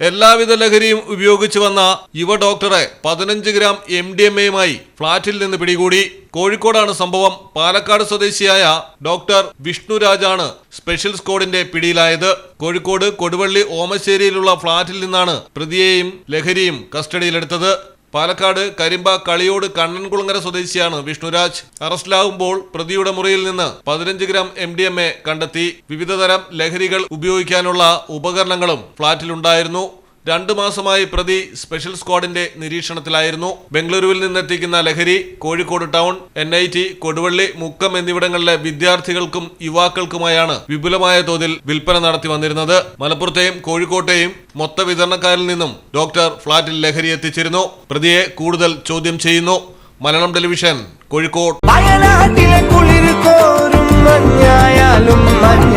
എല്ലാവിധ ലഹരിയും ഉപയോഗിച്ചു വന്ന യുവ ഡോക്ടറെ പതിനഞ്ച് ഗ്രാം എം ഡി എം എയുമായി ഫ്ളാറ്റിൽ നിന്ന് പിടികൂടി. കോഴിക്കോടാണ് സംഭവം. പാലക്കാട് സ്വദേശിയായ ഡോക്ടർ വിഷ്ണുരാജാണ് സ്പെഷ്യൽ സ്ക്വാഡിന്റെ പിടിയിലായത്. കോഴിക്കോട് കൊടുവള്ളി ഓമശ്ശേരിയിലുള്ള ഫ്ളാറ്റിൽ നിന്നാണ് പ്രതിയെയും ലഹരിയും കസ്റ്റഡിയിലെടുത്തത്. പാലക്കാട് കരിമ്പ കളിയോട് കണ്ണൻകുളങ്ങര സ്വദേശിയാണ് വിഷ്ണുരാജ്. അറസ്റ്റിലാകുമ്പോൾ പ്രതിയുടെ മുറിയിൽ നിന്ന് പതിനഞ്ച് gram M D M A കണ്ടെത്തി. വിവിധതരം ലഹരികൾ ഉപയോഗിക്കാനുള്ള ഉപകരണങ്ങളും ഫ്ളാറ്റിലുണ്ടായിരുന്നു. രണ്ടു മാസമായി പ്രതി സ്പെഷ്യൽ സ്ക്വാഡിന്റെ നിരീക്ഷണത്തിലായിരുന്നു. ബംഗളൂരുവിൽ നിന്നെത്തിക്കുന്ന ലഹരി Kozhikode town N I T Koduvally Mukkam എന്നിവിടങ്ങളിലെ വിദ്യാർത്ഥികൾക്കും യുവാക്കൾക്കുമായാണ് വിപുലമായ തോതിൽ വിൽപ്പന നടത്തി വന്നിരുന്നത്. മലപ്പുറത്തെയും കോഴിക്കോട്ടെയും മൊത്ത വിതരണക്കാരിൽ നിന്നും ഡോക്ടർ ഫ്ളാറ്റിൽ ലഹരി എത്തിച്ചിരുന്നു. പ്രതിയെ കൂടുതൽ ചോദ്യം ചെയ്യുന്നു. മലയാളം ടെലിവിഷൻ കോഴിക്കോട്.